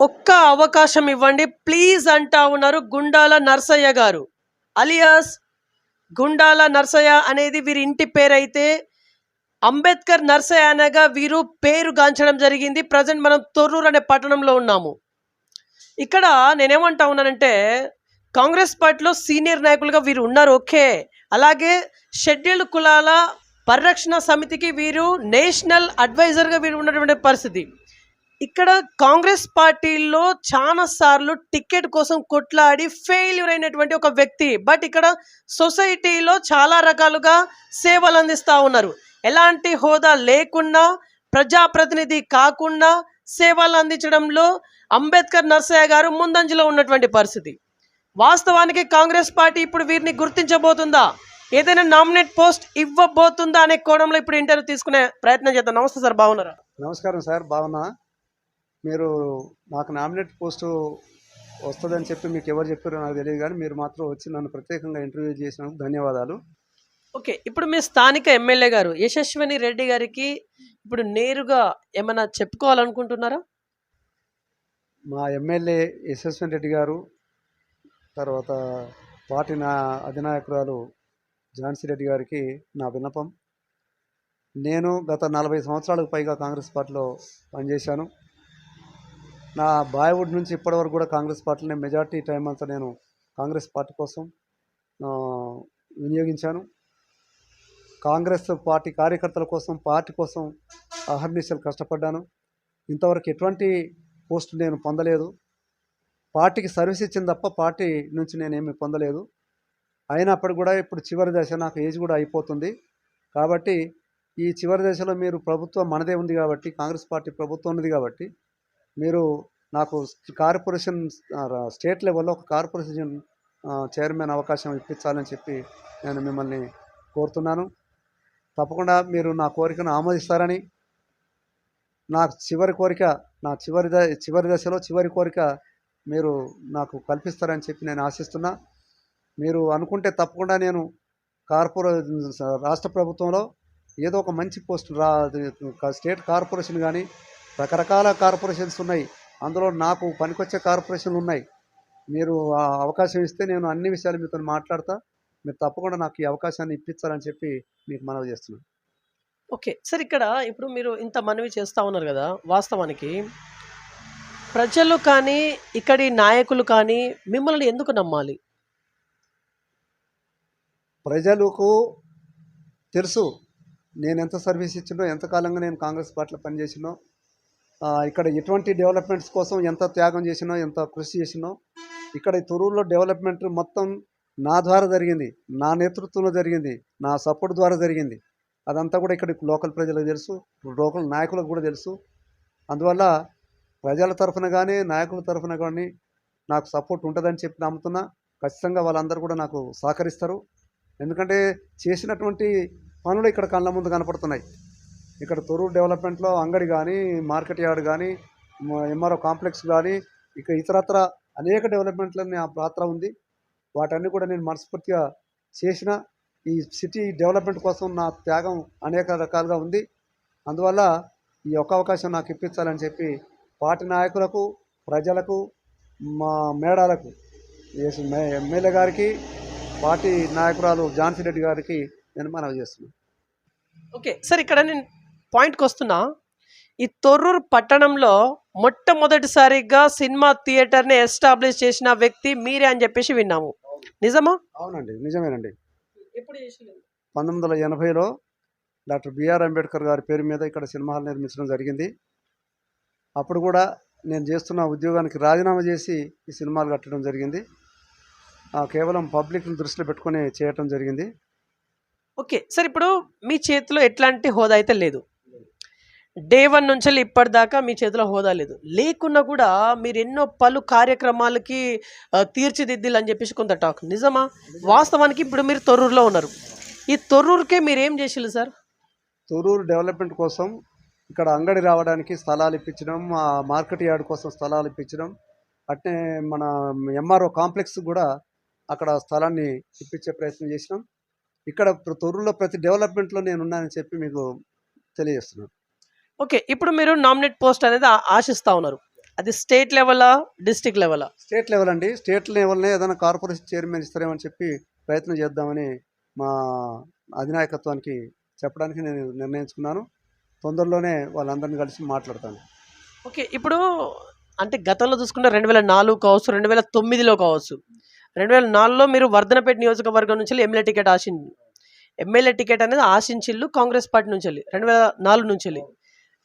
ఒక్క అవకాశం ఇవ్వండి. ప్లీజ్ అంటా ఉన్నారు గుండాల నర్సయ్య గారు. అలియాస్ గుండాల నర్సయ్య అనేది వీరి ఇంటి పేరైతే అంబేద్కర్ నర్సయ్య అనగా వీరు పేరు గాంచడం జరిగింది. ప్రజెంట్ మనం తొర్రూరు అనే పట్టణంలో ఉన్నాము. ఇక్కడ నేనేమంటా ఉన్నానంటే కాంగ్రెస్ పార్టీలో సీనియర్ నాయకులుగా వీరు ఉన్నారు. ఓకే. అలాగే షెడ్యూల్డ్ కులాల పరిరక్షణ సమితికి వీరు నేషనల్ అడ్వైజర్గా వీరు ఉన్నటువంటి పరిస్థితి. ఇక్కడ కాంగ్రెస్ పార్టీలో చాలా సార్లు టికెట్ కోసం కొట్లాడి ఫెయిల్యూర్ అయినటువంటి ఒక వ్యక్తి. బట్ ఇక్కడ సొసైటీలో చాలా రకాలుగా సేవలు అందిస్తూ ఉన్నారు. ఎలాంటి హోదా లేకుండా ప్రజాప్రతినిధి కాకుండా సేవలు అందించడంలో అంబేద్కర్ నర్సయ్య గారు ముందంజలో ఉన్నటువంటి పరిస్థితి. వాస్తవానికి కాంగ్రెస్ పార్టీ ఇప్పుడు వీరిని గుర్తించబోతుందా? ఏదైనా నామినేట్ పోస్ట్ ఇవ్వబోతుందా అనే కోణంలో ఇప్పుడు ఇంటర్వ్యూ తీసుకునే ప్రయత్నం చేద్దాం. నమస్తే సార్ బాగున్నారా? నమస్కారం సార్ బాగున్నా? మీరు నాకు నామినేట్ పోస్టు వస్తుందని చెప్పి మీకు ఎవరు చెప్పారో నాకు తెలియదు కానీ మీరు మాత్రం వచ్చి నన్ను ప్రత్యేకంగా ఇంటర్వ్యూ చేసినందుకు ధన్యవాదాలు. ఓకే ఇప్పుడు మీ స్థానిక ఎమ్మెల్యే గారు యశస్విని రెడ్డి గారికి ఇప్పుడు నేరుగా ఏమైనా చెప్పుకోవాలనుకుంటున్నారా? మా ఎమ్మెల్యే యశస్వన్ రెడ్డి గారు తర్వాత పార్టీ నా అధినాయకురాలు ఝాన్సీ రెడ్డి గారికి నా విన్నపం. నేను గత నలభై సంవత్సరాలకు పైగా కాంగ్రెస్ పార్టీలో పనిచేశాను. నా బాయ్వుడ్ నుంచి ఇప్పటివరకు కూడా కాంగ్రెస్ పార్టీని మెజార్టీ టైం అంతా నేను కాంగ్రెస్ పార్టీ కోసం వినియోగించాను. కాంగ్రెస్ పార్టీ కార్యకర్తల కోసం పార్టీ కోసం అహర్నిశలు కష్టపడ్డాను. ఇంతవరకు ఎటువంటి పోస్ట్ నేను పొందలేదు. పార్టీకి సర్వీస్ ఇచ్చింది తప్ప పార్టీ నుంచి నేనేమి పొందలేదు. అయినప్పటికీ కూడా ఇప్పుడు చివరి దశ నాకు ఏజ్ కూడా అయిపోతుంది. కాబట్టి ఈ చివరి దశలో మీరు ప్రభుత్వం మనదే ఉంది కాబట్టి కాంగ్రెస్ పార్టీ ప్రభుత్వం ఉన్నది కాబట్టి మీరు నాకు కార్పొరేషన్ స్టేట్ లెవెల్లో ఒక కార్పొరేషన్ చైర్మన్ అవకాశం ఇప్పించాలని చెప్పి నేను మిమ్మల్ని కోరుతున్నాను. తప్పకుండా మీరు నా కోరికను ఆమోదిస్తారని నా చివరి కోరిక నా చివరి ద చివరి దశలో చివరి కోరిక మీరు నాకు కల్పిస్తారని చెప్పి నేను ఆశిస్తున్నా. మీరు అనుకుంటే తప్పకుండా నేను కార్పొరే రాష్ట్ర ప్రభుత్వంలో ఏదో ఒక మంచి పోస్ట్ రా స్టేట్ కార్పొరేషన్ కానీ రకరకాల కార్పొరేషన్స్ ఉన్నాయి. అందులో నాకు పనికొచ్చే కార్పొరేషన్లు ఉన్నాయి. మీరు ఆ అవకాశం ఇస్తే నేను అన్ని విషయాలు మీతో మాట్లాడతా. మీరు తప్పకుండా నాకు ఈ అవకాశాన్ని ఇప్పించాలని చెప్పి మీకు మనవి చేస్తున్నాను ఓకే. సార్ ఇక్కడ ఇప్పుడు మీరు ఇంత మనవి చేస్తూ ఉన్నారు కదా వాస్తవానికి. ప్రజలు కానీ ఇక్కడి నాయకులు కానీ మిమ్మల్ని ఎందుకు నమ్మాలి? ప్రజలకు తెలుసు నేను ఎంత సర్వీస్ ఇచ్చినో ఎంతకాలంగా నేను కాంగ్రెస్ పార్టీలో పనిచేసినో ఇక్కడ ఎటువంటి డెవలప్మెంట్స్ కోసం ఎంత త్యాగం చేసినో ఎంత కృషి చేసినో ఇక్కడ ఈ తొరూరులో డెవలప్మెంట్ మొత్తం నా ద్వారా జరిగింది నా నేతృత్వంలో జరిగింది నా సపోర్ట్ ద్వారా జరిగింది. అదంతా కూడా ఇక్కడ లోకల్ ప్రజలకు తెలుసు లోకల్ నాయకులకు కూడా తెలుసు. అందువల్ల ప్రజల తరఫున కానీ నాయకుల తరఫున కానీ నాకు సపోర్ట్ ఉంటుందని చెప్పి నమ్ముతున్నా. ఖచ్చితంగా వాళ్ళందరూ కూడా నాకు సహకరిస్తారు. ఎందుకంటే చేసినటువంటి పనులు ఇక్కడ కళ్ళ ముందు కనపడుతున్నాయి. ఇక్కడ తొరూరు డెవలప్మెంట్లో అంగడి కానీ మార్కెట్ యార్డ్ కానీ ఎంఆర్ఓ కాంప్లెక్స్ కానీ ఇక ఇతరత్ర అనేక డెవలప్మెంట్ల నా పాత్ర ఉంది. వాటన్ని కూడా నేను మనస్ఫూర్తిగా చేసిన ఈ సిటీ డెవలప్మెంట్ కోసం నా త్యాగం అనేక రకాలుగా ఉంది. అందువల్ల ఈ ఒక్క అవకాశం నాకు ఇప్పించాలని చెప్పి పార్టీ నాయకులకు ప్రజలకు మా మేడాలకు ఎమ్మెల్యే గారికి పార్టీ నాయకురాలు ఝాన్సీ రెడ్డి గారికి నేను మనవి చేస్తున్నాను. ఓకే సార్ ఇక్కడ నేను పాయింట్కి వస్తున్నా ఈ తొర్రూరు పట్టణంలో మొట్టమొదటిసారిగా సినిమా థియేటర్ని ఎస్టాబ్లిష్ చేసిన వ్యక్తి మీరే అని చెప్పేసి విన్నాము. నిజమా? అవునండి నిజమేనండి. ఎప్పుడు చేసి పంతొమ్మిది వందల ఎనభైలో డాక్టర్ బిఆర్ అంబేద్కర్ గారి పేరు మీద ఇక్కడ సినిమా హాల్ నిర్మించడం జరిగింది. అప్పుడు కూడా నేను చేస్తున్న ఉద్యోగానికి రాజీనామా చేసి ఈ సినిమాలు కట్టడం జరిగింది. ఆ, కేవలం పబ్లిక్ని దృష్టిలో పెట్టుకొని చేయటం జరిగింది. ఓకే సార్ ఇప్పుడు మీ చేతిలో ఎట్లాంటి హోదా అయితే లేదు. డే వన్ నుంచి ఇప్పటిదాకా మీ చేతిలో హోదా లేదు. లేకున్నా కూడా మీరు ఎన్నో పలు కార్యక్రమాలకి ఆ, తీర్చిదిద్దిలు అని చెప్పేసి కొంత టాక్. నిజమా? వాస్తవానికి ఇప్పుడు మీరు తొర్రూరులో ఉన్నారు. ఈ తొర్రూరుకే మీరు ఏం చేసారు సార్? తొరూరు డెవలప్మెంట్ కోసం ఇక్కడ అంగడి రావడానికి స్థలాలు ఇప్పించడం మార్కెట్ యార్డ్ కోసం స్థలాలు ఇప్పించడం అట్నే మన ఎంఆర్ఓ కాంప్లెక్స్ కూడా అక్కడ స్థలాన్ని ఇప్పించే ప్రయత్నం చేసినాం. ఇక్కడ తొర్రూరులో ప్రతి డెవలప్మెంట్లో నేను ఉన్నానని చెప్పి మీకు తెలియజేస్తున్నాను. ఓకే ఇప్పుడు మీరు నామినేట్ పోస్ట్ అనేది ఆశిస్తా ఉన్నారు. అది స్టేట్ లెవెలా డిస్ట్రిక్ట్ లెవెలా? స్టేట్ లెవెల్ అండి. స్టేట్ లెవెల్నే ఏదైనా కార్పొరేషన్ చైర్మన్ ఇస్తారేమని చెప్పి ప్రయత్నం చేద్దామని మా అధినాయకత్వానికి చెప్పడానికి నేను నిర్ణయించుకున్నాను. తొందరలోనే వాళ్ళందరినీ కలిసి మాట్లాడతాను. ఓకే ఇప్పుడు అంటే గతంలో చూసుకుంటే రెండు వేల నాలుగు కావచ్చు రెండు వేల తొమ్మిదిలో కావచ్చు. రెండు వేల నాలుగులో మీరు వర్ధనపేట నియోజకవర్గం నుంచి ఎమ్మెల్యే టికెట్ ఆశించి ఎమ్మెల్యే టికెట్ అనేది ఆశించిల్లు కాంగ్రెస్ పార్టీ నుంచి వెళ్ళి రెండు వేల నాలుగు నుంచి వెళ్ళి.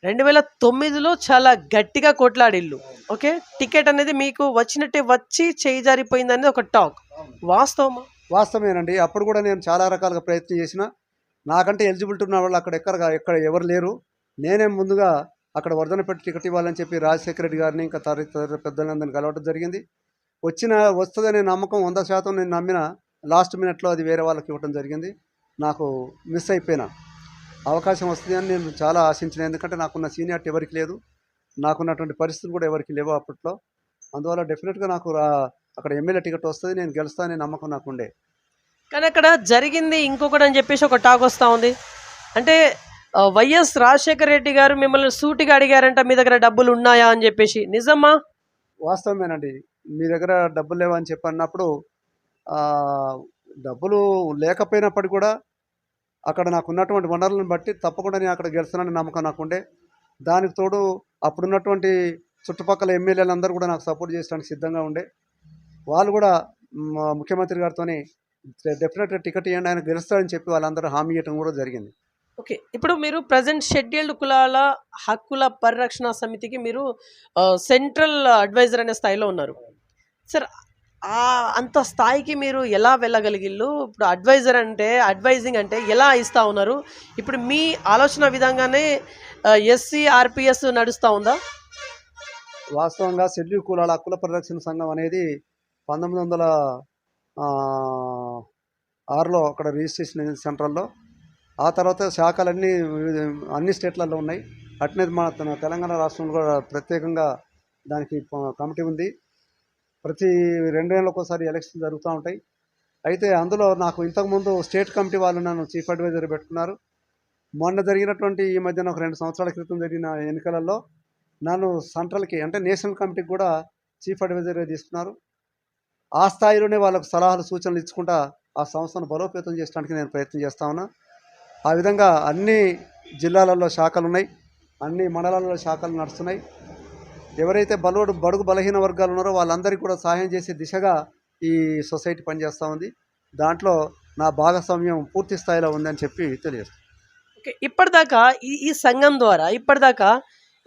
రెండు వేల తొమ్మిదిలో చాలా గట్టిగా కొట్లాడిల్లు ఓకే? టికెట్ అనేది మీకు వచ్చినట్టే వచ్చి చేయి జారిపోయింది అనేది ఒక టాక్. వాస్తవమా? వాస్తవేనండి అప్పుడు కూడా నేను చాలా రకాలుగా ప్రయత్నం చేసిన నాకంటే ఎలిజిబిలిటీ ఉన్న వాళ్ళు అక్కడ ఎక్కడ ఎక్కడ ఎవరు లేరు. నేనే ముందుగా అక్కడ వర్ధనపెట్టి టికెట్ ఇవ్వాలని చెప్పి రాజశేఖర రెడ్డి గారిని ఇంకా తర పెద్దలందరిని పెద్దలందరినీ కలవడం జరిగింది. వచ్చిన వస్తుందనే నమ్మకం వంద శాతం నేను నమ్మిన లాస్ట్ మినిట్లో అది వేరే వాళ్ళకి ఇవ్వడం జరిగింది. నాకు మిస్ అయిపోయినా. అవకాశం వస్తుంది అని నేను చాలా ఆశించిన. ఎందుకంటే నాకున్న సీనియారిటీ ఎవరికి లేదు నాకున్నటువంటి పరిస్థితులు కూడా ఎవరికి లేవు అప్పట్లో. అందువల్ల డెఫినెట్గా నాకు అక్కడ ఎమ్మెల్యే టికెట్ వస్తుంది నేను గెలుస్తాననే నమ్మకం నాకు ఉండే కానీ అక్కడ జరిగింది ఇంకొకటి అని చెప్పేసి ఒక టాక్ వస్తూ ఉంది. అంటే వైఎస్ రాజశేఖర రెడ్డి గారు మిమ్మల్ని సూటిగా అడిగారంట మీ దగ్గర డబ్బులు ఉన్నాయా? అని చెప్పేసి. నిజమా? వాస్తవమేనండి. మీ దగ్గర డబ్బులు లేవని చెప్పి అన్నప్పుడు ఆ, డబ్బులు లేకపోయినప్పటికీ కూడా అక్కడ నాకు ఉన్నటువంటి వనరులను బట్టి తప్పకుండా నేను అక్కడ గెలుస్తానని నమ్మకం నాకు ఉండే దానికి తోడు అప్పుడున్నటువంటి చుట్టుపక్కల ఎమ్మెల్యేలు అందరూ కూడా నాకు సపోర్ట్ చేయడానికి సిద్ధంగా ఉండే. వాళ్ళు కూడా మా ముఖ్యమంత్రి గారితో డెఫినెట్గా టికెట్ ఇవ్వండి ఆయన గెలుస్తాడని చెప్పి వాళ్ళందరూ హామీ ఇవ్వడం కూడా జరిగింది. ఓకే ఇప్పుడు మీరు ప్రజెంట్ షెడ్యూల్డ్ కులాల హక్కుల పరిరక్షణ సమితికి మీరు సెంట్రల్ అడ్వైజర్ అనే స్థాయిలో ఉన్నారు. సార్ అంత స్థాయికి మీరు ఎలా వెళ్ళగలిగిల్లు ఇప్పుడు అడ్వైజర్ అంటే అడ్వైజింగ్ అంటే ఎలా ఇస్తూ ఉన్నారు? ఇప్పుడు మీ ఆలోచన విధంగానే ఎస్సీ ఆర్పిఎస్ నడుస్తూ ఉందా? వాస్తవంగా షెడ్యూల్ కులాల హక్కుల పరిరక్షణ సంఘం అనేది పంతొమ్మిది వందల ఆరులో అక్కడ రిజిస్ట్రేషన్ సెంటర్లో సెంట్రల్లో. ఆ తర్వాత శాఖలన్నీ వివిధ అన్ని స్టేట్లలో ఉన్నాయి. అట్నే మన తన తెలంగాణ రాష్ట్రంలో కూడా ప్రత్యేకంగా దానికి కమిటీ ఉంది. ప్రతి రెండేళ్ళకి ఒకసారి ఎలక్షన్ జరుగుతూ ఉంటాయి. అయితే అందులో నాకు ఇంతకుముందు స్టేట్ కమిటీ వాళ్ళు నన్ను చీఫ్ అడ్వైజర్ పెట్టుకున్నారు. మొన్న జరిగినటువంటి ఈ మధ్యన ఒక రెండు సంవత్సరాల క్రితం జరిగిన ఎన్నికలలో నన్ను సెంట్రల్కి అంటే నేషనల్ కమిటీకి కూడా చీఫ్ అడ్వైజర్గా తీసుకున్నారు. ఆ స్థాయిలోనే వాళ్ళకు సలహాలు సూచనలు ఇచ్చుకుంటా ఆ సంస్థను బలోపేతం చేయడానికి నేను ప్రయత్నం చేస్తా ఉన్నా. ఆ విధంగా అన్ని జిల్లాలలో శాఖలు ఉన్నాయి అన్ని మండలాలలో శాఖలు నడుస్తున్నాయి. ఎవరైతే బలువడు బడుగు బలహీన వర్గాలు ఉన్నారో వాళ్ళందరికీ కూడా సహాయం చేసే దిశగా ఈ సొసైటీ పనిచేస్తూ ఉంది. దాంట్లో నా భాగస్వామ్యం పూర్తి స్థాయిలో ఉందని చెప్పి తెలియజేస్తాను ఓకే ఇప్పటిదాకా ఈ ఈ సంఘం ద్వారా ఇప్పటిదాకా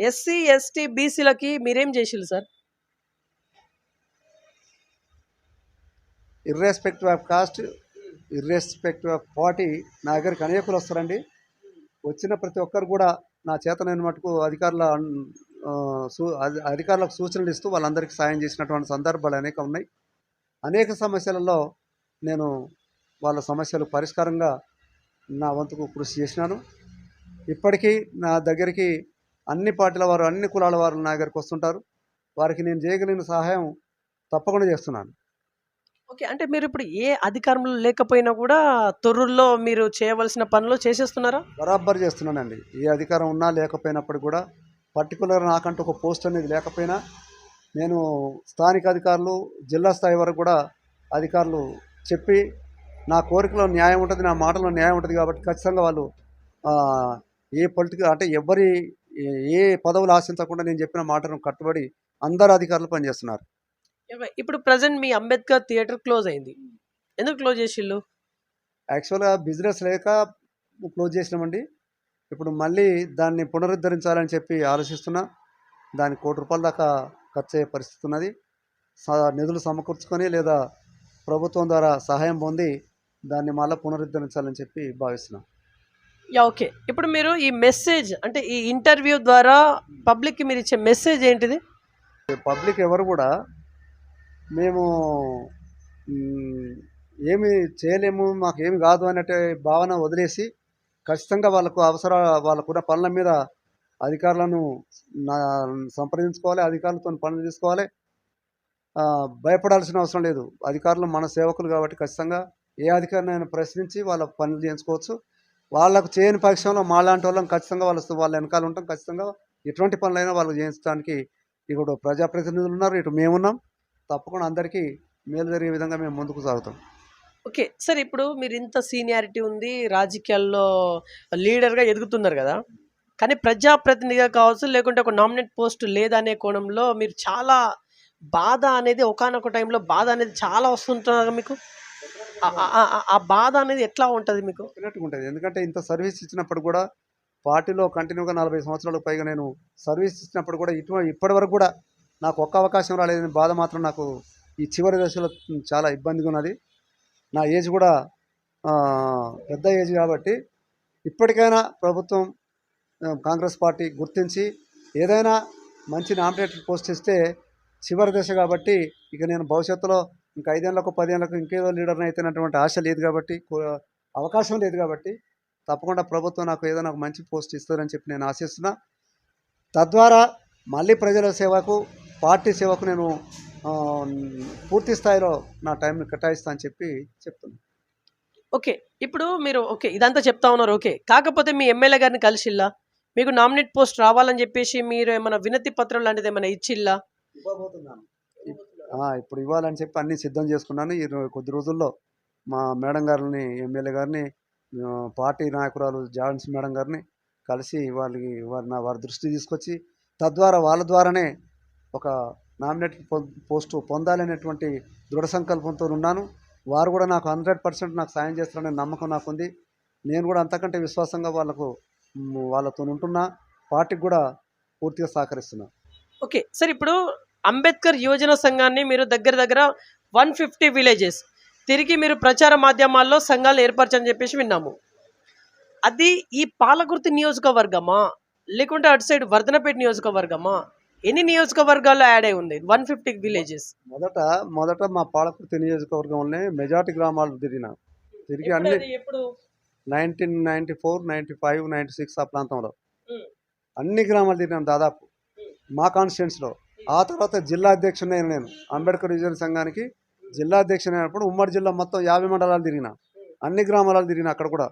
ఎస్సీ ఎస్టీ బీసీలకి మీరేం చేసిల్లు sir? Irrespective of caste irrespective of party నా దగ్గరికి అనేకులు వస్తారండి. వచ్చిన ప్రతి ఒక్కరు కూడా నా చేతనైన మటుకు అధికారుల అధికారులకు సూచనలు ఇస్తూ వాళ్ళందరికీ సాయం చేసినటువంటి సందర్భాలు అనేక ఉన్నాయి. అనేక సమస్యలలో నేను వాళ్ళ సమస్యలు పరిష్కారంగా నా వంతుకు కృషి చేసినాను. ఇప్పటికీ నా దగ్గరికి అన్ని పార్టీల వారు అన్ని కులాల వారు నా దగ్గరికి వస్తుంటారు. వారికి నేను చేయగలిగిన సహాయం తప్పకుండా చేస్తున్నాను. ఓకే. అంటే మీరు ఇప్పుడు ఏ అధికారంలో లేకపోయినా కూడా తొర్రూరులో మీరు చేయవలసిన పనులు చేసేస్తున్నారా? బరాబర్ చేస్తున్నానండి. ఏ అధికారం ఉన్నా లేకపోయినప్పుడు కూడా పర్టికులర్ నాకంటూ ఒక పోస్ట్ అనేది లేకపోయినా నేను స్థానిక అధికారులు జిల్లా స్థాయి వరకు కూడా అధికారులు చెప్పి నా కోరికలో న్యాయం ఉంటుంది నా మాటలో న్యాయం ఉంటుంది కాబట్టి ఖచ్చితంగా వాళ్ళు ఏ పొలిటికల్ అంటే ఎవరి ఏ- పదవులు ఆశించకుండా నేను చెప్పిన మాటను కట్టుబడి అందరు అధికారులు పనిచేస్తున్నారు. ఇప్పుడు ప్రజెంట్ మీ అంబేద్కర్ థియేటర్ క్లోజ్ అయింది. ఎందుకు క్లోజ్ చేసిల్లు యాక్చువల్గా బిజినెస్ లేక క్లోజ్ చేసినామండి. ఇప్పుడు మళ్ళీ దాన్ని పునరుద్ధరించాలని చెప్పి ఆలోచిస్తున్నా దానికి కోటి రూపాయల దాకా ఖర్చు అయ్యే పరిస్థితి ఉన్నది. నిధులు సమకూర్చుకొని లేదా ప్రభుత్వం ద్వారా సహాయం పొంది దాన్ని మళ్ళీ పునరుద్ధరించాలని చెప్పి భావిస్తున్నాం. Yeah okay. ఇప్పుడు మీరు ఈ మెసేజ్ అంటే ఈ ఇంటర్వ్యూ ద్వారా పబ్లిక్కి మీరు ఇచ్చే మెసేజ్ ఏంటిది? పబ్లిక్ ఎవరు కూడా మేము ఏమి చేయలేము మాకు ఏమి కాదు అనే భావన వదిలేసి ఖచ్చితంగా వాళ్ళకు అవసర వాళ్ళకున్న పనుల మీద అధికారులను సంప్రదించుకోవాలి అధికారులతో పనులు తీసుకోవాలి. భయపడాల్సిన అవసరం లేదు. అధికారులు మన సేవకులు కాబట్టి ఖచ్చితంగా ఏ అధికారినైనా ప్రశ్నించి వాళ్ళ పనులు చేయించుకోవచ్చు. వాళ్ళకు చేయని పక్షంలో మాలాంటి వాళ్ళం ఖచ్చితంగా వాళ్ళ వాళ్ళ వెనకాల ఉంటాం. ఖచ్చితంగా ఎటువంటి పనులైనా వాళ్ళు చేయించడానికి ఇప్పుడు ప్రజాప్రతినిధులు ఉన్నారు. ఇటు మేమున్నాం. తప్పకుండా అందరికీ మేలు జరిగే విధంగా మేము ముందుకు సాగుతాం. ఓకే. సార్ ఇప్పుడు మీరు ఇంత సీనియారిటీ ఉంది రాజకీయాల్లో లీడర్గా ఎదుగుతున్నారు కదా. కానీ ప్రజాప్రతినిధిగా కావచ్చు లేకుంటే ఒక నామినేట్ పోస్ట్ లేదనే కోణంలో మీరు చాలా బాధ అనేది ఒకానొక టైంలో బాధ అనేది చాలా వస్తుంటుంది మీకు? ఆ- బాధ అనేది ఎట్లా ఉంటుంది మీకు? ఉంటుంది. ఎందుకంటే ఇంత సర్వీస్ ఇచ్చినప్పుడు కూడా పార్టీలో కంటిన్యూగా నలభై సంవత్సరాలకు పైగా నేను సర్వీస్ ఇచ్చినప్పుడు కూడా ఇటు ఇప్పటి వరకు కూడా నాకు ఒక్క అవకాశం రాలేదని బాధ మాత్రం నాకు ఈ చివరి దశలో చాలా ఇబ్బందిగా ఉన్నది. నా ఏజ్ కూడా పెద్ద ఏజ్ కాబట్టి ఇప్పటికైనా ప్రభుత్వం కాంగ్రెస్ పార్టీ గుర్తించి ఏదైనా మంచి నామినేటెడ్ పోస్ట్ ఇస్తే చివరి దశ కాబట్టి ఇక నేను భవిష్యత్తులో ఇంకా ఐదేళ్ళకు పదేళ్ళకు ఇంకేదో లీడర్ని అయితేనటువంటి ఆశ లేదు కాబట్టి అవకాశం లేదు కాబట్టి తప్పకుండా ప్రభుత్వం నాకు ఏదైనా ఒక మంచి పోస్ట్ ఇస్తారని చెప్పి నేను ఆశిస్తున్నా. తద్వారా మళ్ళీ ప్రజల సేవకు పార్టీ సేవకు నేను పూర్తి స్థాయిలో నా టైంని కేటాయిస్తా అని చెప్పి చెప్తున్నాను ఓకే ఇప్పుడు మీరు ఓకే ఇదంతా చెప్తా ఉన్నారు ఓకే. కాకపోతే మీ ఎమ్మెల్యే గారిని కలిసిల్లా? మీకు నామినేట్ పోస్ట్ రావాలని చెప్పేసి మీరు ఏమైనా వినతి పత్రం లాంటిది ఏమైనా ఇచ్చిల్లా? ఇవ్వబోతున్నాను. ఆ, ఇప్పుడు ఇవ్వాలని చెప్పి అన్నీ సిద్ధం చేసుకున్నాను. ఈ కొద్ది రోజుల్లో మా మేడం గారిని ఎమ్మెల్యే గారిని పార్టీ నాయకురాలు జాన్స్ మేడం గారిని కలిసి వాళ్ళకి వారి నా వారి దృష్టి తీసుకొచ్చి తద్వారా వాళ్ళ ద్వారానే ఒక నామినేటెడ్ పోస్టు పొందాలనేటువంటి దృఢ సంకల్పంతో ఉన్నాను. వారు కూడా నాకు హండ్రెడ్ పర్సెంట్ నాకు సాయం చేస్తారనే నమ్మకం నాకుంది. నేను కూడా అంతకంటే విశ్వాసంగా వాళ్ళకు వాళ్ళతో ఉంటున్నా. పార్టీకి కూడా పూర్తిగా సహకరిస్తున్నా. ఓకే. సార్ ఇప్పుడు అంబేద్కర్ యువజన సంఘాన్ని మీరు దగ్గర దగ్గర వన్ ఫిఫ్టీ విలేజెస్ తిరిగి మీరు ప్రచార మాధ్యమాల్లో సంఘాలు ఏర్పరచని చెప్పేసి విన్నాము. అది ఈ పాలకుర్తి నియోజకవర్గమా? లేకుంటే అటు సైడ్ వర్ధనపేట నియోజకవర్గమా? ఎన్ని నియోజకవర్గాల్లో యాడ్ అయి ఉంది? One fifty villages. మొదట మొదట మా పాలకుర్తి నియోజకవర్గంలోనే మెజార్టీ గ్రామాలు తిరిగిన. తిరిగి అన్ని ఎప్పుడు? Nineteen ninety four ninety five ninety six ఆ ప్రాంతంలో. అన్ని గ్రామాలు తిరిగినాం దాదాపు. మా కాన్స్టిట్యున్సీలో. ఆ తర్వాత జిల్లా అధ్యక్షుడు నేను. అంబేద్కర్ యువజన సంఘానికి జిల్లా అధ్యక్షుడు అయినప్పుడు ఉమ్మడి జిల్లా మొత్తం యాభై మండలాలు తిరిగిన. అన్ని గ్రామాలు తిరిగిన అక్కడ కూడా.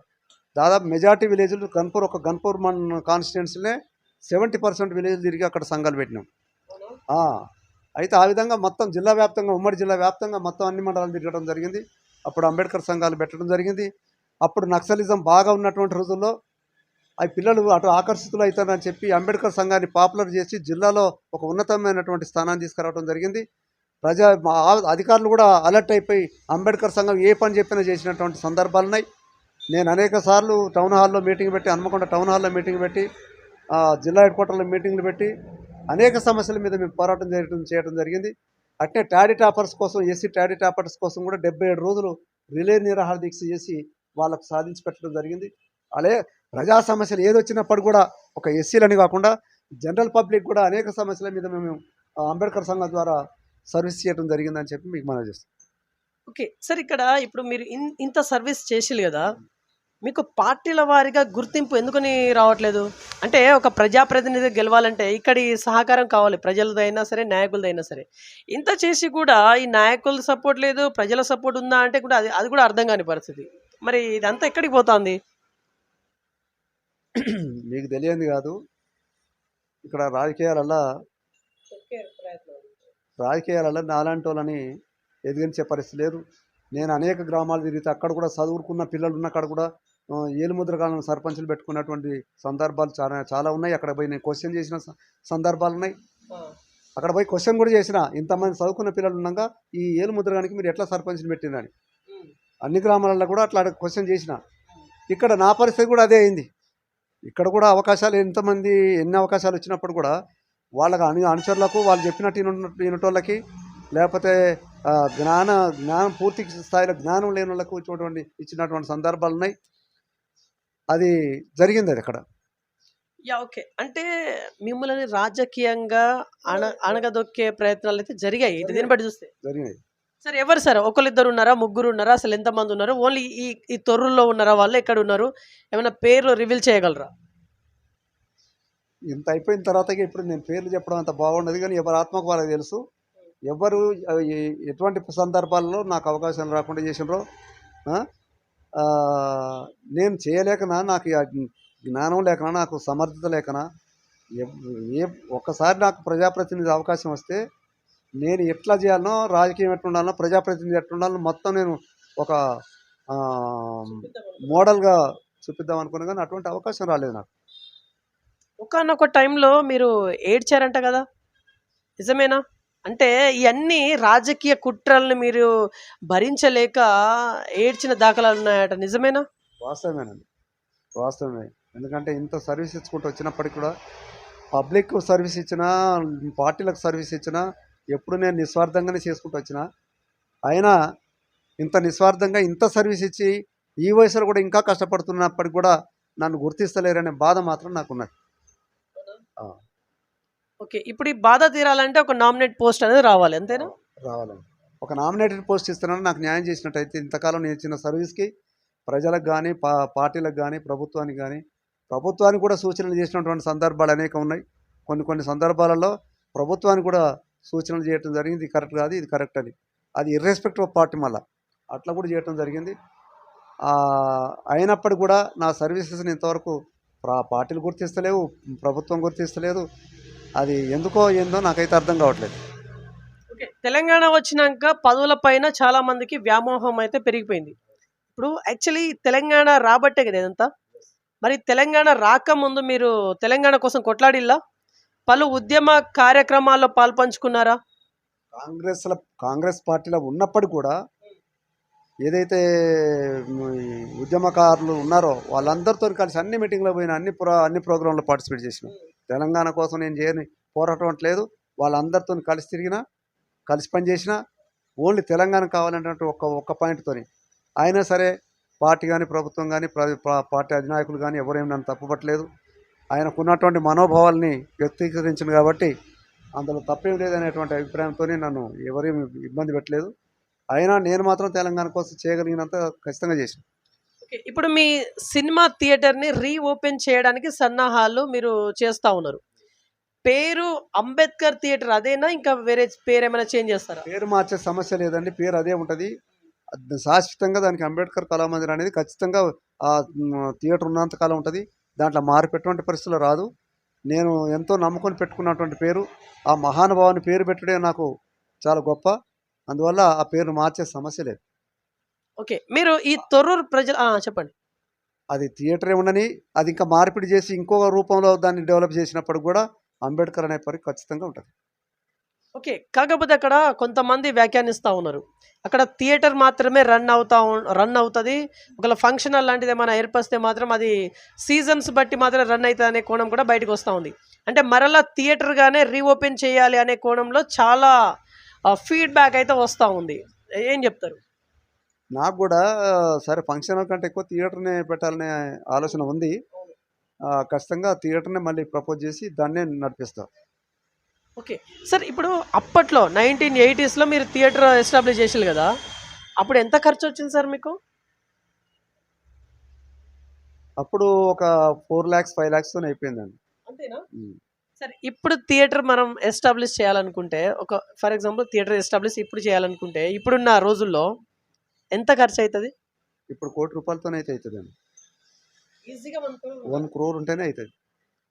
దాదాపు మెజార్టీ విలేజ్లు గన్పూర్ ఒక గన్పూర్ మన కాన్స్టిట్యున్సీనే సెవెంటీ పర్సెంట్ విలేజ్లు తిరిగి అక్కడ సంఘాలు పెట్టినాం. అయితే ఆ విధంగా మొత్తం జిల్లా వ్యాప్తంగా ఉమ్మడి జిల్లా వ్యాప్తంగా మొత్తం అన్ని మండలాలు తిరగడం జరిగింది. అప్పుడు అంబేద్కర్ సంఘాలు పెట్టడం జరిగింది. అప్పుడు నక్సలిజం బాగా ఉన్నటువంటి రోజుల్లో ఆ పిల్లలు అటు ఆకర్షితులు అవుతారని చెప్పి అంబేద్కర్ సంఘాన్ని పాపులర్ చేసి జిల్లాలో ఒక ఉన్నతమైనటువంటి స్థానాన్ని తీసుకురావడం జరిగింది. ప్రజా అధికారులు కూడా అలర్ట్ అయిపోయి అంబేద్కర్ సంఘం ఏ పని చెప్పినా చేసినటువంటి సందర్భాలున్నాయి. నేను అనేక సార్లు టౌన్ హాల్లో మీటింగ్ పెట్టి హన్మకొండ టౌన్ హాల్లో మీటింగ్ పెట్టి జిల్లా హెడ్ క్వార్టర్లో మీటింగ్లు పెట్టి అనేక సమస్యల మీద మేము పోరాటం చేయడం చేయడం జరిగింది. అట్నే టాడీ టాపర్స్ కోసం ఎస్సీ టాడీ టాపర్స్ కోసం కూడా డెబ్బై ఏడు రోజులు రిలే నిరాహార దీక్ష చేసి వాళ్ళకు సాధించి పెట్టడం జరిగింది. అలాగే ప్రజా సమస్యలు ఏదొచ్చినప్పుడు కూడా ఒక ఎస్సీలని కాకుండా జనరల్ పబ్లిక్ కూడా అనేక సమస్యల మీద మేము అంబేద్కర్ సంఘం ద్వారా సర్వీస్ చేయడం జరిగిందని చెప్పి మీకు మనం చేస్తాం. ఓకే. సార్ ఇక్కడ ఇప్పుడు మీరు ఇన్- ఇంత సర్వీస్ చేసిల్లు కదా? మీకు పార్టీల వారిగా గుర్తింపు ఎందుకని రావట్లేదు? అంటే ఒక ప్రజాప్రతినిధి గెలవాలంటే ఇక్కడి సహకారం కావాలి ప్రజలదైనా సరే నాయకులదైనా సరే. ఇంత చేసి కూడా ఈ నాయకుల సపోర్ట్ లేదు ప్రజల సపోర్ట్ ఉందా అంటే కూడా అది అది కూడా అర్థం కాని పరిస్థితి. మరి ఇదంతా ఎక్కడికి పోతుంది? మీకు తెలియంది కాదు. ఇక్కడ రాజకీయాలల్లా రాజకీయాలలో నాలాంటి వాళ్ళని ఎదిగించే పరిస్థితి లేదు. నేను అనేక గ్రామాలు తిరిగితే అక్కడ కూడా చదువుకున్న పిల్లలు ఉన్న అక్కడ కూడా ఆ, ఏలుముద్రగాలను సర్పంచులు పెట్టుకున్నటువంటి సందర్భాలు చాలా చాలా ఉన్నాయి. అక్కడ పోయి నేను క్వశ్చన్ చేసిన సందర్భాలు ఉన్నాయి. అక్కడ పోయి క్వశ్చన్ కూడా చేసిన. ఇంతమంది చదువుకున్న పిల్లలు ఉండగా ఈ ఏలుముద్రగానికి మీరు ఎట్లా సర్పంచ్ని పెట్టిందని అన్ని గ్రామాలలో కూడా అట్లా క్వశ్చన్ చేసిన. ఇక్కడ నా పరిస్థితి కూడా అదే అయింది. ఇక్కడ కూడా అవకాశాలు ఎంతమంది ఎన్ని అవకాశాలు వచ్చినప్పుడు కూడా వాళ్ళకి అను అనుచరులకు వాళ్ళు చెప్పినట్టు విన- వినటోళ్ళకి లేకపోతే జ్ఞాన జ్ఞానం పూర్తి స్థాయిలో జ్ఞానం లేని వాళ్ళకు ఇచ్చినటువంటి సందర్భాలు ఉన్నాయి. అది జరిగింది అది అక్కడ. Yeah okay. అంటే మిమ్మల్ని రాజకీయంగా అణ అణగదొక్కే ప్రయత్నాలు అయితే జరిగాయి. ఇది దీన్ని బట్టి చూస్తే. జరిగినాయి. సార్ ఎవరు సార్? ఒకళ్ళిద్దరు ఉన్నారా ముగ్గురు ఉన్నారా అసలు ఎంతమంది ఉన్నారు? ఓన్లీ ఈ ఈ తొర్రుల్లో ఉన్నారా వాళ్ళు? ఎక్కడ ఉన్నారు ఏమైనా పేర్లు రివీల్ చేయగలరా? ఇంత అయిపోయిన తర్వాత ఇప్పుడు నేను పేర్లు చెప్పడం అంత బాగుండదు కానీ ఎవరి ఆత్మకు వాళ్ళకి తెలుసు. ఎవరు ఎటువంటి సందర్భాల్లో నాకు అవకాశం రాకుండా చేసినరో నేను చేయలేకనా? నాకు ఆ జ్ఞానం లేకనా? నాకు సమర్థత లేకనా? ఏ ఒక్కసారి నాకు ప్రజాప్రతినిధి అవకాశం వస్తే నేను ఎట్లా చేయాలనో రాజకీయం ఎట్లా ఉండాలనో ప్రజాప్రతినిధి ఎట్లా ఉండాలనో మొత్తం నేను ఒక మోడల్గా చూపిద్దాం అనుకున్నా కానీ అటువంటి అవకాశం రాలేదు నాకు. ఒకనొక టైంలో మీరు ఏడ్చారంట కదా? నిజమేనా? అంటే ఇవన్నీ రాజకీయ కుట్రల్ని మీరు భరించలేక ఏడ్చిన దాఖలాలు ఉన్నాయట. నిజమేనా? వాస్తవమేనండి. వాస్తవమే. ఎందుకంటే ఇంత సర్వీస్ ఇచ్చుకుంటూ వచ్చినప్పటికి కూడా పబ్లిక్ సర్వీస్ ఇచ్చినా పార్టీలకు సర్వీస్ ఇచ్చినా ఎప్పుడు నేను నిస్వార్థంగానే చేసుకుంటూ వచ్చిన అయినా ఇంత నిస్వార్థంగా ఇంత సర్వీస్ ఇచ్చి ఈ వయసులో కూడా ఇంకా కష్టపడుతున్నప్పటికి కూడా నన్ను గుర్తిస్తలేరనే బాధ మాత్రం నాకు ఉన్నది ఓకే ఇప్పుడు ఈ బాధ తీరాలంటే ఒక నామినేట్ పోస్ట్ అనేది రావాలి అంతేనా? రావాలని ఒక నామినేటెడ్ పోస్ట్ ఇస్తున్నాను నాకు న్యాయం చేసినట్టయితే ఇంతకాలం నేను ఇచ్చిన సర్వీస్కి ప్రజలకు కానీ పా పార్టీలకు కానీ ప్రభుత్వానికి కానీ ప్రభుత్వానికి కూడా సూచనలు చేసినటువంటి సందర్భాలు అనేక ఉన్నాయి. కొన్ని కొన్ని సందర్భాలలో ప్రభుత్వానికి కూడా సూచనలు చేయడం జరిగింది ఇది కరెక్ట్ కాదు ఇది కరెక్ట్ అని. అది ఇర్రెస్పెక్ట్ ఆఫ్ పార్టీ మళ్ళా. అట్లా కూడా చేయటం జరిగింది. ఆ, కూడా నా సర్వీసెస్ని ఇంతవరకు పార్టీలు గుర్తిస్తలేవు ప్రభుత్వం గుర్తిస్తలేదు అది ఎందుకో ఏందో నాకైతే అర్థం కావట్లేదు. ఓకే తెలంగాణ వచ్చినాక పదవుల పైన చాలా మందికి వ్యామోహం అయితే పెరిగిపోయింది. ఇప్పుడు యాక్చువల్లీ తెలంగాణ రాబట్టే కదా ఇదంతా. మరి తెలంగాణ రాకముందు మీరు తెలంగాణ కోసం కొట్లాడిల్లా? పలు ఉద్యమ కార్యక్రమాల్లో పాల్పంచుకున్నారా? కాంగ్రెస్ల కాంగ్రెస్ పార్టీలో ఉన్నప్పటికీ కూడా ఏదైతే ఉద్యమకారులు ఉన్నారో వాళ్ళందరితో కలిసి అన్ని మీటింగ్లో పోయిన అన్ని ప్రో అన్ని ప్రోగ్రాంలో పార్టిసిపేట్ చేసిన. తెలంగాణ కోసం నేను చేయని పోరాటం అంటలేదు వాళ్ళందరితో కలిసి తిరిగిన కలిసి పనిచేసిన ఓన్లీ తెలంగాణ కావాలంటే ఒక్క ఒక్క పాయింట్తోని అయినా సరే పార్టీ కానీ ప్రభుత్వం కానీ పార్టీ అధినాయకులు కానీ ఎవరేం నన్ను తప్పుపట్టలేదు. ఆయనకున్నటువంటి మనోభావాల్ని వ్యక్తీకరించింది కాబట్టి అందులో తప్పేం లేదనేటువంటి అభిప్రాయంతో నన్ను ఎవరేం ఇబ్బంది పెట్టలేదు. అయినా నేను మాత్రం తెలంగాణ కోసం చేయగలిగినంత ఖచ్చితంగా చేశాను. ఇప్పుడు మీ సినిమా థియేటర్ని రీఓపెన్ చేయడానికి సన్నాహాలు మీరు చేస్తూ ఉన్నారు. పేరు అంబేద్కర్ థియేటర్ అదేనా? ఇంకా వేరే పేరు ఏమైనా చేంజ్ చేస్తారా? పేరు మార్చే సమస్య లేదండి. పేరు అదే ఉంటుంది. శాశ్వతంగా దానికి అంబేద్కర్ కళామందిర్ అనేది ఖచ్చితంగా ఆ థియేటర్ ఉన్నంత కాలం ఉంటుంది. దాంట్లో మారిపెట్టువంటి పరిస్థితులు రాదు. నేను ఎంతో నమ్ముకొని పెట్టుకున్నటువంటి పేరు. ఆ మహానుభావుని పేరు పెట్టడే నాకు చాలా గొప్ప. అందువల్ల ఆ పేరు మార్చే సమస్య లేదు. ఓకే. మీరు ఈ తొర్రూరు ప్రజలు చెప్పండి. అది థియేటరే ఉండని అది ఇంకా మార్పిడి చేసి ఇంకొక రూపంలో దాన్ని డెవలప్ చేసినప్పుడు కూడా అంబేద్కర్ అనే పరి ఖచ్చితంగా ఉంటుంది. ఓకే. కాకపోతే అక్కడ కొంతమంది వ్యాఖ్యానిస్తూ ఉన్నారు. అక్కడ థియేటర్ మాత్రమే రన్ అవుతా రన్ అవుతుంది. ఒకవేళ ఫంక్షన్ లాంటిది ఏమైనా ఏర్పరిస్తే మాత్రం అది సీజన్స్ బట్టి మాత్రం రన్ అవుతుంది అనే కోణం కూడా బయటకు వస్తూ ఉంది. అంటే మరలా థియేటర్గానే రీఓపెన్ చేయాలి అనే కోణంలో చాలా ఫీడ్బ్యాక్ అయితే వస్తూ ఉంది. ఏం చెప్తారు? నాకు కూడా సరే ఫంక్షన్ కంటే ఎక్కువ థియేటర్నే పెట్టాలనే ఆలోచన ఉంది. ఖచ్చితంగా థియేటర్నే మళ్ళీ ప్రపోజ్ చేసి దాన్నే నడిపిస్తా. ఓకే. సార్ ఇప్పుడు అప్పట్లో నైన్టీన్ ఎయిటీస్లో మీరు థియేటర్ ఎస్టాబ్లిష్ చేసారు కదా అప్పుడు ఎంత ఖర్చు వచ్చింది సార్ మీకు? అప్పుడు ఒక ఫోర్ ల్యాక్స్ ఫైవ్ ల్యాక్స్తో అయిపోయిందండి. అంతేనా? ఉమ్. సరే ఇప్పుడు థియేటర్ మనం ఎస్టాబ్లిష్ చేయాలనుకుంటే ఒక ఫర్ ఎగ్జాంపుల్ థియేటర్ ఎస్టాబ్లిష్ ఇప్పుడు చేయాలనుకుంటే ఇప్పుడున్న రోజుల్లో ఎంత ఖర్చు అవుతుంది ఇప్పుడు కోటి రూపాయలతోనే అయితే అవుతుందండి ఈజీగా వన్ క్రోర్ ఉంటేనే అవుతుంది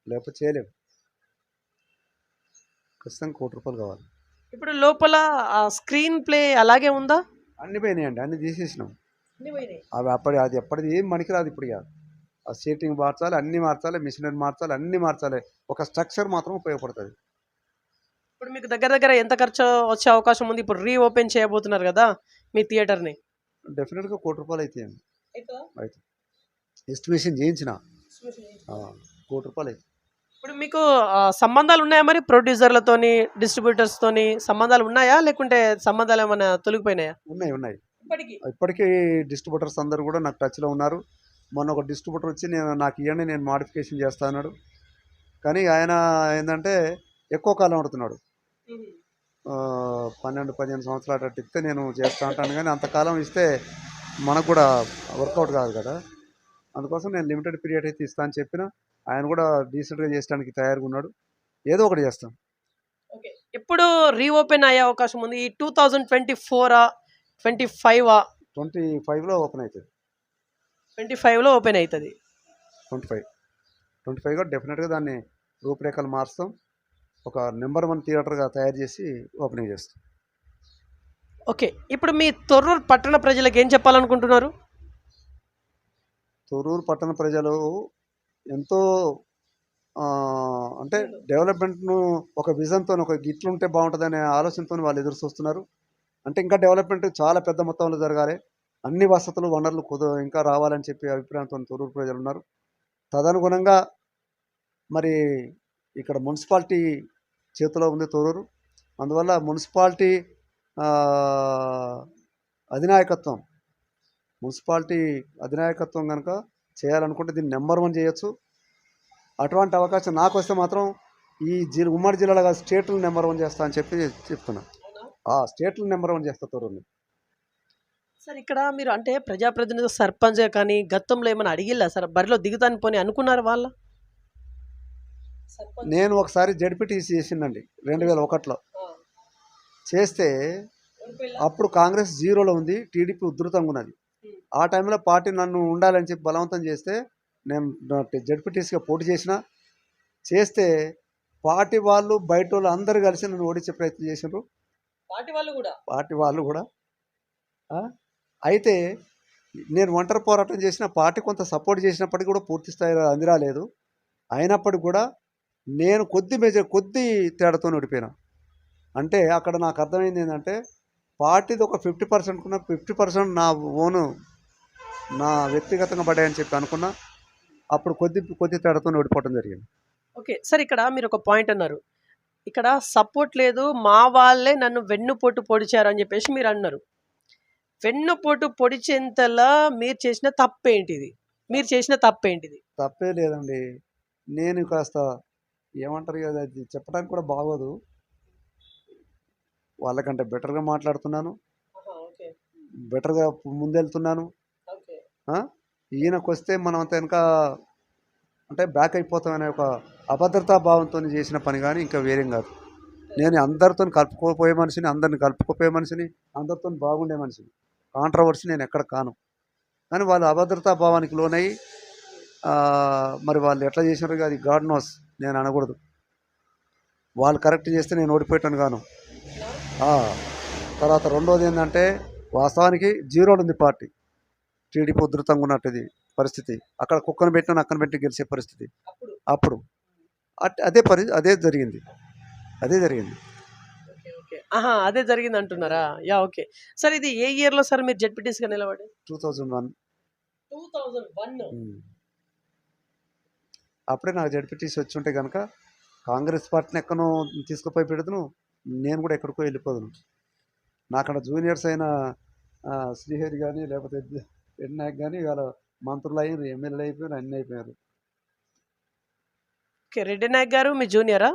లేకపోతే చేయలేము. ఖచ్చితంగా కోటి రూపాయలు కావాలి. ఇప్పుడు లోపల స్క్రీన్ ప్లే అలాగే ఉందా? అన్ని పోయినాయండి. అన్ని తీసేసినాం. అవి అప్పటి అది ఎప్పటిది ఏం పనికిరాదు ఇప్పుడు ఇక. ఆ సీటింగ్ మార్చాలి అన్ని మార్చాలి మిషనరీ మార్చాలి అన్ని మార్చాలి. ఒక స్ట్రక్చర్ మాత్రం ఉపయోగపడుతుంది. ఇప్పుడు మీకు దగ్గర దగ్గర ఎంత ఖర్చు వచ్చే అవకాశం ఉంది? ఇప్పుడు రీఓపెన్ చేయబోతున్నారు కదా మీ థియేటర్ని డెఫినెట్గా కోటి రూపాయలు అవుతాయండి అయితే? ఎస్టిమేషన్ చేయించిన. కోటి రూపాయలు అయితే. ఇప్పుడు మీకు సంబంధాలు ఉన్నాయా మరి? ప్రొడ్యూసర్లతోని డిస్ట్రిబ్యూటర్స్తోని సంబంధాలు ఉన్నాయా? లేకుంటే సంబంధాలు ఏమైనా తొలగిపోయినాయా? ఉన్నాయి ఉన్నాయి. ఇప్పటికీ? డిస్ట్రిబ్యూటర్స్ అందరూ కూడా నాకు టచ్లో ఉన్నారు. మొన్న ఒక డిస్ట్రిబ్యూటర్ వచ్చి నేను నాకు ఇవ్వండి నేను మాడిఫికేషన్ చేస్తా అన్నాడు. కానీ ఆయన ఏంటంటే ఎక్కువ కాలం ఆడుతున్నాడు. పన్నెండు పదిహేను సంవత్సరాలు అట్లా ఇస్తే నేను చేస్తా అంటాను. కానీ అంతకాలం ఇస్తే మనకు కూడా వర్కౌట్ కాదు కదా. అందుకోసం నేను లిమిటెడ్ పీరియడ్ అయితే ఇస్తా అని చెప్పిన ఆయన కూడా డీసెంట్గా చేయడానికి తయారుగా ఉన్నాడు. ఏదో ఒకటి చేస్తాం. ఎప్పుడు రీఓపెన్ అయ్యే అవకాశం ఉంది. ఈ టూ థౌజండ్ ట్వంటీ ఫోరా ట్వంటీ ఫైవా ట్వంటీ ఫైవ్లో ఓపెన్ అవుతుంది. ట్వంటీ ఫైవ్లో ఓపెన్ అవుతుంది. Twenty five. ట్వంటీ ఫైవ్గా డెఫినెట్గా దాన్ని రూపురేఖలు మారుస్తాం. ఒక నెంబర్ వన్ థియేటర్గా తయారు చేసి ఓపెనింగ్ చేస్తాం. ఓకే. ఇప్పుడు మీ తొర్రూరు పట్టణ ప్రజలకు ఏం చెప్పాలనుకుంటున్నారు? తొరూరు పట్టణ ప్రజలు ఎంతో అంటే డెవలప్మెంట్ను ఒక విజన్తో ఒక గిట్లుంటే బాగుంటుందనే ఆలోచనతో వాళ్ళు ఎదురు చూస్తున్నారు. అంటే ఇంకా డెవలప్మెంట్ చాలా పెద్ద మొత్తంలో జరగాలి. అన్ని వసతులు వనరులు కుద ఇంకా రావాలని చెప్పి అభిప్రాయంతో తొరూరు ప్రజలు ఉన్నారు. తదనుగుణంగా మరి ఇక్కడ మున్సిపాలిటీ చేతిలో ఉంది తొరూరు. అందువల్ల మున్సిపాలిటీ అధినాయకత్వం మున్సిపాలిటీ అధినాయకత్వం కనుక చేయాలనుకుంటే దీన్ని నెంబర్ వన్ చేయొచ్చు. అటువంటి అవకాశం నాకు వస్తే మాత్రం ఈ జిల్లా ఉమ్మడి జిల్లాలో కాదు స్టేట్లు నెంబర్ వన్ చేస్తా అని చెప్పి చెప్తున్నా. స్టేట్లు నెంబర్ వన్ చేస్తా తొరూరుని. సార్ ఇక్కడ మీరు అంటే ప్రజాప్రతినిధి సర్పంచ్ కానీ గతంలో ఏమైనా అడిగిల్లా సార్? బరిలో దిగుతాను పోనీ అనుకున్నారు వాళ్ళ? నేను ఒకసారి జడ్పీటీసీ చేసిందండి రెండు వేల ఒకటిలో. చేస్తే అప్పుడు కాంగ్రెస్ జీరోలో ఉంది టీడీపీ ఉధృతంగా ఉన్నది. ఆ టైంలో పార్టీ నన్ను ఉండాలని చెప్పి బలవంతం చేస్తే నేను జడ్పీటీసీగా పోటీ చేసిన. చేస్తే పార్టీ వాళ్ళు బయట వాళ్ళు అందరూ కలిసి నన్ను ఓడించే ప్రయత్నం చేసినారు పార్టీ వాళ్ళు కూడా? పార్టీ వాళ్ళు కూడా? అయితే నేను ఒంటరి పోరాటం చేసిన పార్టీ కొంత సపోర్ట్ చేసినప్పటికీ కూడా పూర్తి స్థాయిలో అందిరాలేదు. అయినప్పటికీ కూడా నేను కొద్ది మెజర్ కొద్ది తేడాతో ఓడిపోయినా. అంటే అక్కడ నాకు అర్థమైంది ఏంటంటే పార్టీది ఒక ఫిఫ్టీ పర్సెంట్ కున్న ఫిఫ్టీ పర్సెంట్ నా ఓను నా వ్యక్తిగతంగా పడ్డాయని చెప్పి అనుకున్నా అప్పుడు కొద్ది కొద్ది తేడాతో ఓడిపోవడం జరిగింది. ఓకే సార్ ఇక్కడ మీరు ఒక పాయింట్ అన్నారు. ఇక్కడ సపోర్ట్ లేదు మా వాళ్ళే నన్ను వెన్నుపోటు పొడిచారు అని చెప్పేసి మీరు అన్నారు. వెన్నుపోటు పొడిచేంతలా మీరు చేసిన తప్పేంటిది? మీరు చేసిన తప్పేంటిది? తప్పే లేదండి. నేను కాస్త ఏమంటారు కదా అది చెప్పడానికి కూడా బాగోదు. వాళ్ళకంటే బెటర్గా మాట్లాడుతున్నాను. బెటర్గా ముందెళ్తున్నాను? ఈయనకు వస్తే మనం అంత వెనక అంటే బ్యాక్ అయిపోతామనే ఒక అభద్రతా భావంతో చేసిన పని కానీ ఇంకా వేరేం కాదు. నేను అందరితో కలుపుకోపోయే మనిషిని అందరిని కలుపుకోపోయే మనిషిని అందరితో బాగుండే మనిషిని. కాంట్రవర్సీ నేను ఎక్కడ కాను. కానీ వాళ్ళు అభద్రతా భావానికి ఆ, మరి వాళ్ళు ఎట్లా చేసినారు అది గాడ్ నోస్. నేను అనకూడదు. వాళ్ళు కరెక్ట్ చేస్తే నేను ఓడిపోయాను గాను ఆ, తర్వాత రెండోది ఏంటంటే వాస్తవానికి జీరోలు ఉంది పార్టీ. టీడీపీ ఉధృతంగా ఉన్నట్టుది పరిస్థితి. అక్కడ కుక్కను పెట్టిన అక్కను పెట్టి గెలిచే పరిస్థితి. అప్పుడు? అదే పరి అదే జరిగింది. అదే జరిగింది. Okay okay. ఆహా అదే జరిగింది అంటున్నారా? Yeah okay. సార్ ఇది ఏ ఇయర్లో సార్ మీరు జెడ్పీటీస్గా నిలబడి two thousand one. Two thousand one. అప్పుడే నాకు జడ్పీటీసీ వచ్చి ఉంటే కనుక కాంగ్రెస్ పార్టీని ఎక్కనో తీసుకుపోయి పెడుతును నేను కూడా ఎక్కడికో వెళ్ళిపోదును. నాకన్నా జూనియర్స్ అయిన శ్రీహరి కానీ లేకపోతే ఎడ్ నాయక్ కానీ ఇవాళ మంత్రులు అయ్యారు ఎమ్మెల్యేలు అయిపోయారు అన్నీ అయిపోయారు ఓకే రెడ్డి నాయక్ గారు మీ జూనియరా?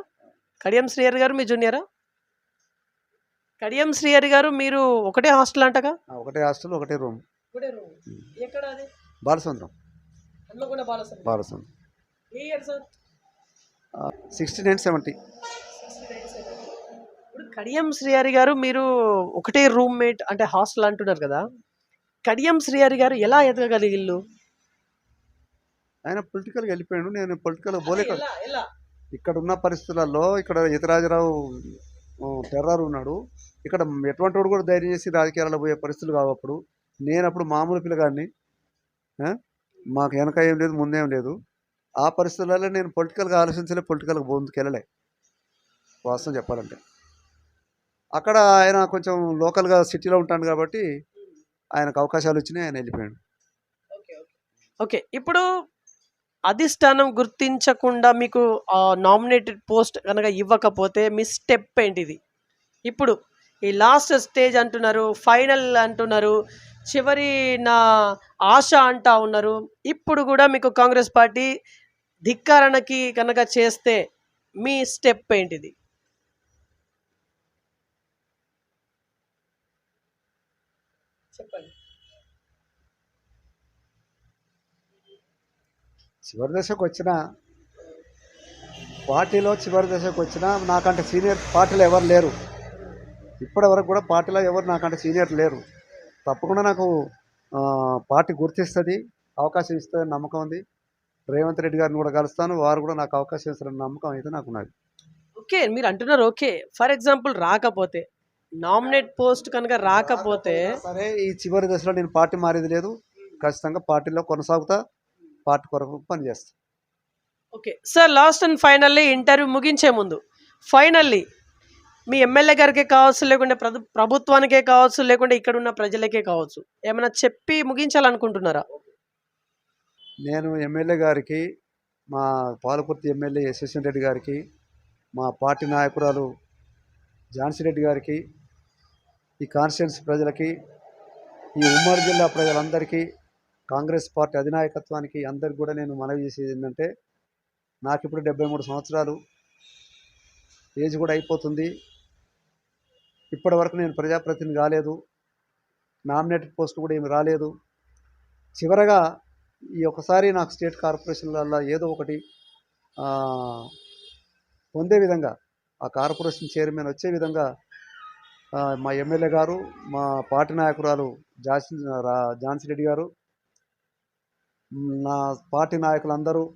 కడియం శ్రీహరి గారు మీ జూనియరా? కడియం శ్రీహరి గారు మీరు ఒకటే హాస్టల్ అంటగా? ఒకటే హాస్టల్ ఒకటే రూమ్. ఒకటే రూమ్. ఎక్కడ అది? ఏ year sir sixty nine seventy ఇప్పుడు కడియం శ్రీహరి గారు మీరు ఒకటే రూమ్మేట్ అంటే హాస్టల్ అంటున్నారు కదా. కడియం శ్రీహరి గారు ఎలా ఎదగగలిగిల్లు? ఆయన పొలిటికల్గా వెళ్ళిపోయాడు. నేను పొలిటికల్ ఎలా ఇక్కడ ఉన్న పరిస్థితులలో ఇక్కడ యతిరాజరావు టెర్రర్ ఉన్నాడు. ఇక్కడ ఎటువంటి వాడు కూడా ధైర్యం చేసి రాజకీయాలలో పోయే పరిస్థితులు కావప్పుడు నేను అప్పుడు మామూలు పిల్లగాడిని ఆ? మాకు వెనక ఏం లేదు ముందేం లేదు. ఆ పరిస్థితులలో నేను పొలిటికల్గా ఆలోచించలే పొలిటికల్గా ముందుకెళ్ళలే. వాస్తవం చెప్పాలంటే. అక్కడ ఆయన కొంచెం లోకల్గా సిటీలో ఉంటాడు కాబట్టి ఆయనకు అవకాశాలు వచ్చినాయి ఆయన వెళ్ళిపోయాడు. ఓకే ఇప్పుడు అధిష్టానం గుర్తించకుండా మీకు నామినేటెడ్ పోస్ట్ కనుక ఇవ్వకపోతే మీ స్టెప్ ఏంటిది? ఇప్పుడు ఈ లాస్ట్ స్టేజ్ అంటున్నారు ఫైనల్ అంటున్నారు చివరి నా ఆశ అంటా ఉన్నారు. ఇప్పుడు కూడా మీకు కాంగ్రెస్ పార్టీ ధిక్కారణకి కనుక చేస్తే మీ స్టెప్ ఏంటిది? చెప్పండి. చివరి దశకు వచ్చిన పార్టీలో చివరి దశకు వచ్చిన నాకంటే సీనియర్ పార్టీలో ఎవరు లేరు. ఇప్పటి వరకు కూడా పార్టీలో ఎవరు నాకంటే సీనియర్ లేరు. తప్పకుండా నాకు పార్టీ గుర్తిస్తుంది అవకాశం ఇస్తుంది నమ్మకం ఉంది. రేవంత్ రెడ్డి గారిని కూడా కలుస్తాను. వారు కూడా నాకు అవకాశం ఇస్తారన్న నమ్మకం అయితే నాకు ఉన్నది. ఓకే మీరు అంటున్నారు ఓకే. ఫర్ ఎగ్జాంపుల్ రాకపోతే నామినేట్ పోస్ట్ కనుక రాకపోతే సరే ఈ చివరి దశలో నేను పార్టీ మారేది లేదు. ఖచ్చితంగా పార్టీలో కొనసాగుతా పార్టీ కొరకు పనిచేస్తా okay. Sir last and finally interview ముగించే ముందు ఫైనల్లీ మీ ఎమ్మెల్యే గారికే కావచ్చు లేకుంటే ప్రభు ప్రభుత్వానికే కావచ్చు లేకుంటే ఇక్కడ ఉన్న ప్రజలకే కావచ్చు ఏమైనా చెప్పి ముగించాలనుకుంటున్నారా? నేను ఎమ్మెల్యే గారికి మా పాలకుర్తి ఎమ్మెల్యే యశస్వన్ రెడ్డి గారికి మా పార్టీ నాయకురాలు ఝాన్సీ రెడ్డి గారికి ఈ కాన్స్టిట్యున్సీ ప్రజలకి ఈ ఉమ్మడి జిల్లా ప్రజలందరికీ కాంగ్రెస్ పార్టీ అధినాయకత్వానికి అందరికి కూడా నేను మనవి చేసేది ఏంటంటే నాకు ఇప్పుడు డెబ్బై మూడు సంవత్సరాలు ఏజ్ కూడా అయిపోతుంది. ఇప్పటి వరకు నేను ప్రజాప్రతినిధి కాలేదు. నామినేటెడ్ పోస్ట్ కూడా ఏమి రాలేదు. చివరగా ఈ ఒకసారి నాకు స్టేట్ కార్పొరేషన్లలో ఏదో ఒకటి పొందే విధంగా ఆ కార్పొరేషన్ చైర్మన్ వచ్చే విధంగా మా ఎమ్మెల్యే గారు మా పార్టీ నాయకురాలు జాన్సీ రా- ఝాన్సీ రెడ్డి గారు నా పార్టీ నాయకులందరూ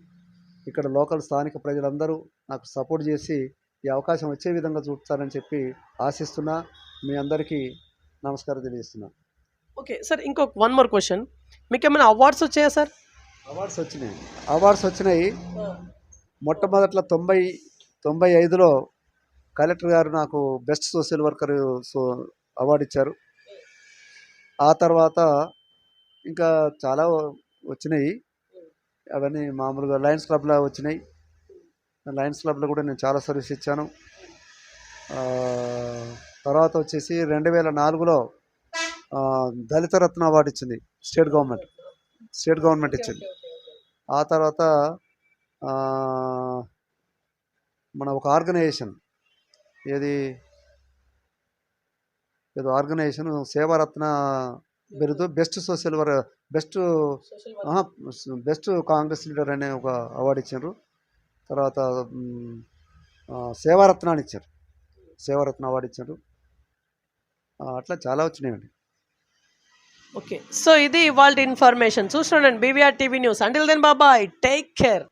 ఇక్కడ లోకల్ స్థానిక ప్రజలందరూ నాకు సపోర్ట్ చేసి ఈ అవకాశం వచ్చే విధంగా చూపుతారని చెప్పి ఆశిస్తున్నా. మీ అందరికీ నమస్కారం తెలియజేస్తున్నా. ఓకే సార్ ఇంకొక వన్ మోర్ క్వశ్చన్. మీకు ఏమైనా అవార్డ్స్ వచ్చాయా సార్? అవార్డ్స్ వచ్చినాయి. అవార్డ్స్ వచ్చినాయి. మొట్టమొదట్లో తొంభై తొంభై ఐదులో కలెక్టర్ గారు నాకు best social worker so award ఇచ్చారు. ఆ తర్వాత ఇంకా చాలా వచ్చినాయి. అవన్నీ మామూలుగా లయన్స్ క్లబ్లో వచ్చినాయి. లయన్స్ క్లబ్లో కూడా నేను చాలా సర్వీస్ ఇచ్చాను. తర్వాత వచ్చేసి రెండు వేల నాలుగులో దళిత రత్న అవార్డు ఇచ్చింది స్టేట్ గవర్నమెంట్. స్టేట్ గవర్నమెంట్ ఇచ్చింది. ఆ తర్వాత మన ఒక ఆర్గనైజేషన్. ఏది? ఏదో ఆర్గనైజేషన్ సేవారత్న బిరుదు బెస్ట్ సోషల్ వర్ బెస్ట్ బెస్ట్ కాంగ్రెస్ లీడర్ అనే ఒక అవార్డు ఇచ్చారు. తర్వాత మ్, ఆ, సేవారత్న అని ఇచ్చారు. సేవారత్న అవార్డు ఇచ్చారు. అట్లా చాలా వచ్చినాయండి. ఓకే. సో ఇది ఇవాళ ఇన్ఫర్మేషన్. చూస్తున్నాను BVR TV news. Until then bye bye take care